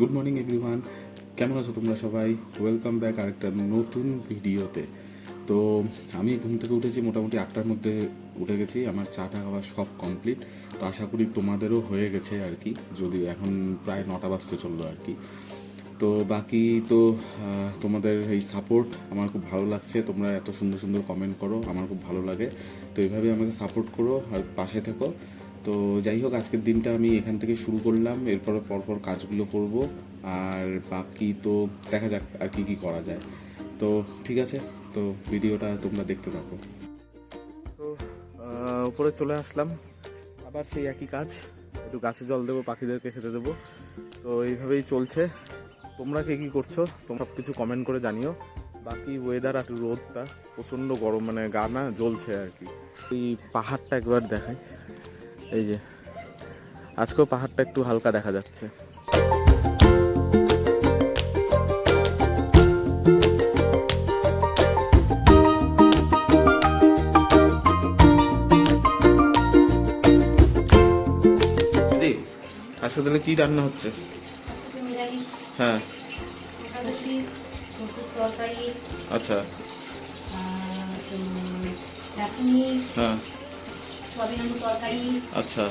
Good morning everyone কেমন আছো তোমরা সবাই? ওয়েলকাম ব্যাক আরেকটা নতুন ভিডিওতে। তো আমি ঘুম থেকে উঠেছি, মোটামুটি আটটার মধ্যে উঠে গেছি। আমার চাটা খাওয়া সব কমপ্লিট তো আশা করি তোমাদেরও হয়ে গেছে আর কি যদি এখন প্রায় নটা বাজতে চলল আর কি। তো বাকি তো তোমাদের এই সাপোর্ট আমার খুব ভালো লাগছে। তোমরা এত সুন্দর সুন্দর কমেন্ট করো, আমার খুব ভালো লাগে। তো এইভাবে আমাকে সাপোর্ট করো আর পাশে থেকো। তো যাই হোক, আজকের দিনটা আমি এখান থেকে শুরু করলাম। এরপরে পরপর কাজগুলো করব। আর বাকি তো দেখা যাক আর কি কি করা যায়। তো ঠিক আছে, তো ভিডিওটা তোমরা দেখতে থাকো। তো উপরে চলে আসলাম। আবার সেই একই কাজ। একটু গাছে জল দেবো, পাখিদেরকে খেতে দেবো। তো এইভাবেই চলছে। তোমরা কে কী করছ? তোমরা সব কিছু কমেন্ট করে জানিও। বাকি ওয়েদার আর রোদটা প্রচণ্ড গরম মানে গা না জ্বলছে আর কি। এই পাহাড়টা একবার দেখাই। এই যে। আজকেও পাহাড়টা একটু হালকা দেখা যাচ্ছে। তাহলে কি রান্না হচ্ছে? হ্যাঁ। আচ্ছা। হ্যাঁ। সবিন আলু তরকারি আচ্ছা।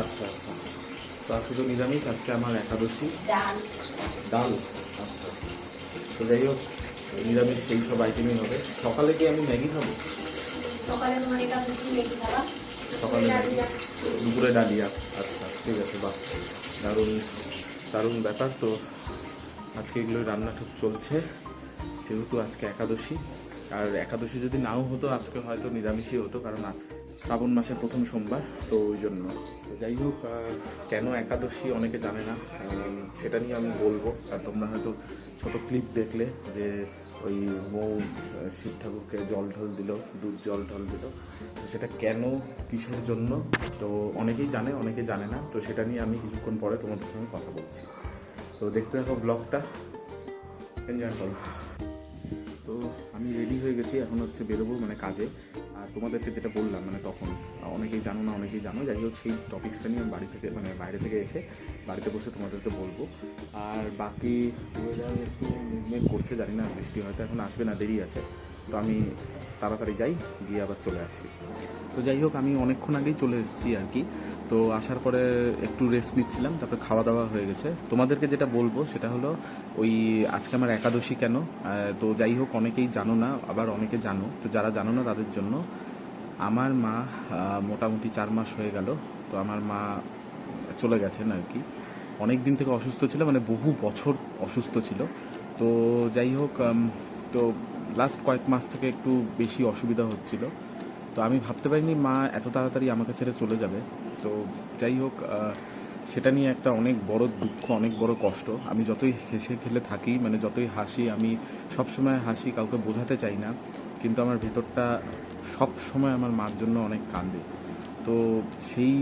আচ্ছা আচ্ছা। তো আজকে তো নিরামিষ আজকে আমার একাদশী। ডাল। ডাল? আচ্ছা। তো যাই হোক নিরামিষ সেই সব আইটেমই হবে। সকালে কি আমি ম্যাগি খাব? সকালে তোমার একাদশী খাওয়া সকালে দুপুরে ডালিয়া। আচ্ছা ঠিক আছে বাহ। দারুণ দারুণ ব্যাপার। তো আজকে এগুলো রান্না ঠিক চলছে। যেহেতু আজকে একাদশী আর একাদশী যদি নাও হতো, আজকে হয়তো নিরামিষই হতো, কারণ আজ শ্রাবণ মাসের প্রথম সোমবার, তো ওই জন্য। যাই হোক কেন একাদশী অনেকে জানে না সেটা নিয়ে আমি বলব। আর তোমরা হয়তো ছোট ক্লিপ দেখলে যে ওই মৌ শিব ঠাকুরকে জল ঢল দিল, দুধ জল ঢল দিল। তো সেটা কেন, কিসের জন্য, তো অনেকেই জানে, অনেকে জানে না। তো সেটা নিয়ে আমি কিছুক্ষণ পরে তোমাদের সঙ্গে কথা বলছি। তো দেখতে থাকো ব্লগটা এনজয় করো। আমি রেডি হয়ে গেছি, এখন হচ্ছে বেরোবো মানে কাজে। আর তোমাদেরকে যেটা বললাম মানে তখন অনেকেই জানো না, অনেকেই জানো, যাই হোক সেই টপিক্সটা নিয়ে আমি বাড়ি থেকে মানে বাইরে থেকে এসে বাড়িতে বসে তোমাদেরকে বলব। আর বাকি ওয়েদার একটু মুভমেন্ট করছে, জানি না বৃষ্টি হয়তো এখন আসবে না, দেরি আছে। তো আমি তাড়াতাড়ি যাই, গিয়ে আবার চলে আসি। তো যাই হোক, আমি অনেকক্ষণ আগেই চলে এসেছি আর কি। তো আসার পরে একটু রেস্ট নিচ্ছিলাম, তারপরে খাওয়া দাওয়া হয়ে গেছে। তোমাদেরকে যেটা বলব, সেটা হলো ওই আজকে আমার একাদশী কেন? তো যাই হোক, অনেকেই জানো না, আবার অনেকে জানো। তো যারা জানো না, তাদের জন্য আমার মা মোটামুটি চার মাস হয়ে গেল। তো আমার মা চলে গেছেন আর কি। অনেক দিন থেকে অসুস্থ ছিল মানে বহু বছর অসুস্থ ছিল। তো যাই হোক তো লাস্ট কয়েক মাস থেকে একটু বেশি অসুবিধা হচ্ছিল। তো আমি ভাবতে পারিনি মা এত তাড়াতাড়ি আমাকে ছেড়ে চলে যাবে। তো যাই হোক সেটা নিয়ে একটা অনেক বড় দুঃখ, অনেক বড় কষ্ট। আমি যতই হেসে খেলে থাকি মানে যতই হাসি, আমি সবসময় হাসি কাউকে বোঝাতে চাই না। কিন্তু আমার ভেতরটা সব সময় আমার মার জন্য অনেক কান্দে। তো সেই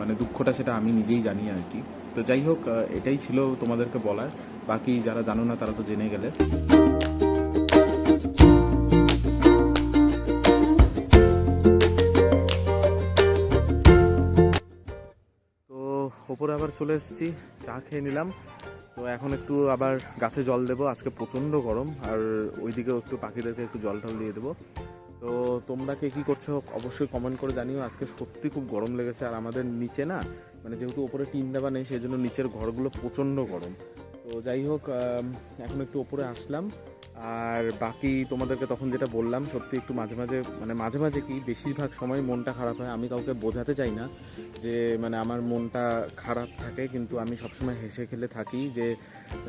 মানে দুঃখটা সেটা আমি নিজেই জানি আর কি। তো যাই হোক এটাই ছিল তোমাদেরকে বলার। বাকি যারা জানো না, তারা তো জেনে গেলে। ওপরে আবার চলে এসেছি, চা খেয়ে নিলাম। তো এখন একটু আবার গাছে জল দেবো, আজকে প্রচণ্ড গরম, আর ওইদিকেও একটু পাখিদেরকে একটু জল টল দিয়ে দেবো। তো তোমরা কে কী করছ অবশ্যই কমেন্ট করে জানিও, আজকে সত্যি খুব গরম লেগেছে, আর আমাদের নিচে না মানে যেহেতু ওপরে টিন দেওয়া নেই, সেই জন্য নিচের ঘরগুলো প্রচণ্ড গরম। তো যাই হোক এখন একটু ওপরে আসলাম। আর বাকি তোমাদেরকে তখন যেটা বললাম, সত্যি একটু মাঝে মাঝে মানে মাঝে মাঝে কি বেশিরভাগ সময় মনটা খারাপ হয়। আমি কাউকে বোঝাতে চাই না যে মানে আমার মনটা খারাপ থাকে, কিন্তু আমি সবসময় হেসে খেলে থাকি যে,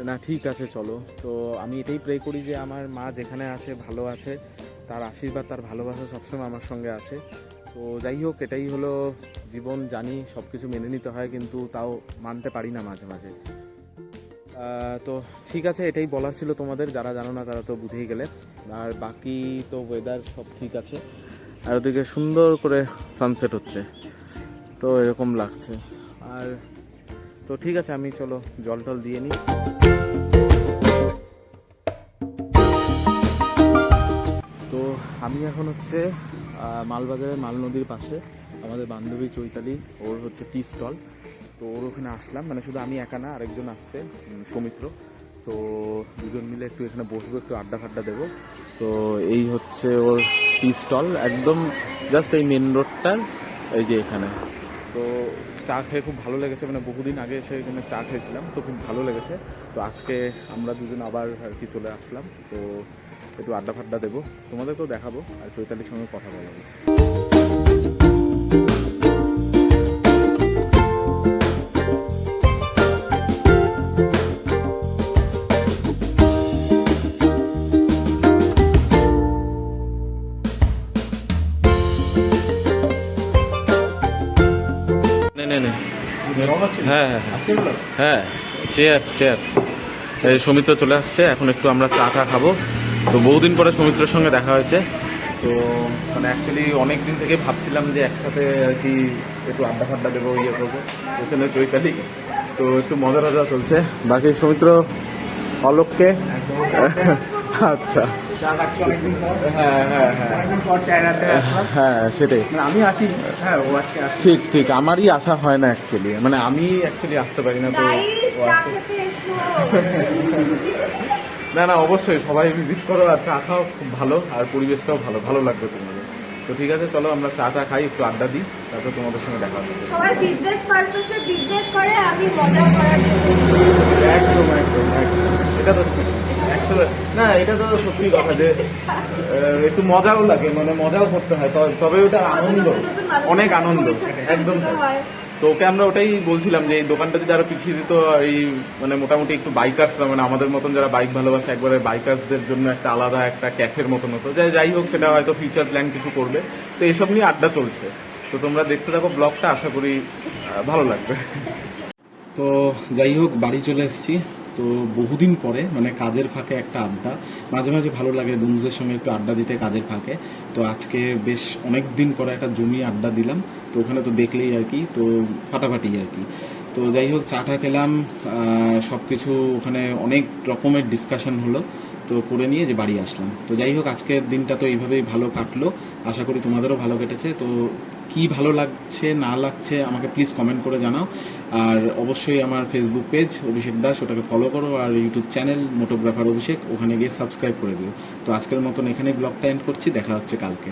না, ঠিক আছে, চলো। তো আমি এটাই প্রে করি যে, আমার মা যেখানে আছে, ভালো আছে, তার আশীর্বাদ, তার ভালোবাসা সবসময় আমার সঙ্গে আছে। তো যাই হোক, এটাই হলো জীবন, জানি সব কিছু মেনে নিতে হয়, কিন্তু তাও মানতে পারি না মাঝে মাঝে। তো ঠিক আছে, এটাই বলার ছিল তোমাদের। যারা জানো না, তারা তো বুঝেই গেলে। আর বাকি তো ওয়েদার সব ঠিক আছে। আর ওদিকে সুন্দর করে সানসেট হচ্ছে। তো এরকম লাগছে। আর তো ঠিক আছে, আমি চলো জল টল দিয়ে নিই। তো আমি এখন হচ্ছে মালবাজারের মাল নদীর পাশে। আমাদের বান্ধবী চৈতালি, ওর হচ্ছে টি স্টল। তো ওর ওখানে আসলাম। মানে শুধু আমি একা না, আরেকজন আসছে সৌমিত্র। তো দুজন মিলে একটু এখানে বসবো, একটু আড্ডা ফাড্ডা দেবো। তো এই হচ্ছে ওর টি স্টল একদম জাস্ট এই মেন রোডটার এই যে এখানে। তো চা খেয়ে খুব ভালো লেগেছে মানে বহুদিন আগে এসে এখানে চা খেয়েছিলাম, তো খুব ভালো লেগেছে। তো আজকে আমরা দুজন আবার আর কি চলে আসলাম। তো একটু আড্ডা ফাড্ডা দেবো। তোমাদেরকেও দেখাবো, আর চৈতালির সঙ্গে কথা বলাবো। হ্যাঁ হ্যাঁ হ্যাঁ। হ্যাঁ চেয়ার্স চেয়ার্স এই সৌমিত্র চলে আসছে এখন একটু আমরা চা টা খাব। তো বহুদিন পরে সৌমিত্রের সঙ্গে দেখা হয়েছে। তো মানে অ্যাকচুয়ালি অনেক দিন থেকে ভাবছিলাম যে একসাথে আর কি একটু আড্ডা ফাড্ডা দেবো ইয়ে করব। পেছনে চৈতালি তো একটু মজা টজা চলছে। বাকি সৌমিত্র অলোককে। আচ্ছা। চা খাচ্ছি অনেকদিন পর। হ্যাঁ হ্যাঁ হ্যাঁ। অনেকদিন পর চায়নাতে আসলাম। হ্যাঁ সেটাই। মানে আমি আসি হ্যাঁ ও আজকে আসি। ঠিক ঠিক আমারই আসা হয় না অ্যাকচুয়ালি মানে আমি অ্যাকচুয়ালি আসতে পারি না তো না না অবশ্যই সবাই ভিজিট করো আর চা খাও খুব ভালো আর পরিবেশটাও ভালো ভালো লাগবে তোমাদের। তো ঠিক আছে চলো আমরা চা টা খাই একটু আড্ডা দিই তারপর তোমাদের সঙ্গে দেখা হচ্ছে সবাই বিজনেস পারপাসে বিজনেস করে আমি মজা করার জন্য। একদম একদম একদম। এটা তো actually- না এটা তো সত্যি কথা যে একটু মজাও লাগে মানে মজাও করতে হয় তবে- তবে ওটা আনন্দ। অনেক আনন্দ একদম। তো ওকে আমরা ওটাই বলছিলাম যে এই দোকানটা যদি আরও পিছিয়ে দিত এই মানে মোটামুটি একটু বাইকার্সরা মানে আমাদের মতন যারা বাইক ভালোবাসে একবারে বাইকার্সদের জন্য একটা আলাদা একটা ক্যাফের মতন হতো। যাই যাই হোক সেটা হয়তো ফিউচার প্ল্যান কিছু করবে। তো এইসব নিয়ে আড্ডা চলছে। তো তোমরা দেখতে থাকো ব্লগটা আশা করি ভালো লাগবে। তো যাই হোক বাড়ি চলে এসেছি। তো বহুদিন পরে মানে কাজের ফাঁকে একটা আড্ডা। মাঝে মাঝে ভালো লাগে বন্ধুদের সঙ্গে একটু আড্ডা দিতে কাজের ফাঁকে। তো আজকে বেশ অনেক দিন পরে একটা জমি আড্ডা দিলাম। তো ওখানে তো দেখলেই আর কি, তো ফাটাফাটি আর কি। তো যাই হোক চাটা খেলাম সব কিছু ওখানে অনেক রকমের ডিসকাশন হলো। তো করে নিয়ে যে বাড়ি আসলাম। তো যাই হোক, আজকের দিনটা তো এইভাবেই ভালো কাটলো। আশা করি তোমাদেরও ভালো কেটেছে। তো কি ভালো লাগছে, না লাগছে, আমাকে প্লিজ কমেন্ট করে জানাও। আর অবশ্যই আমার ফেসবুক পেজ অভিষেক দাস, ওটাকে ফলো করো আর ইউটিউব চ্যানেল মোটোগ্রাফার অভিষেক, ওখানে গিয়ে সাবস্ক্রাইব করে দিও। তো আজকের মতন এখানে ব্লগটা এন্ড করছি, দেখা হচ্ছে কালকে।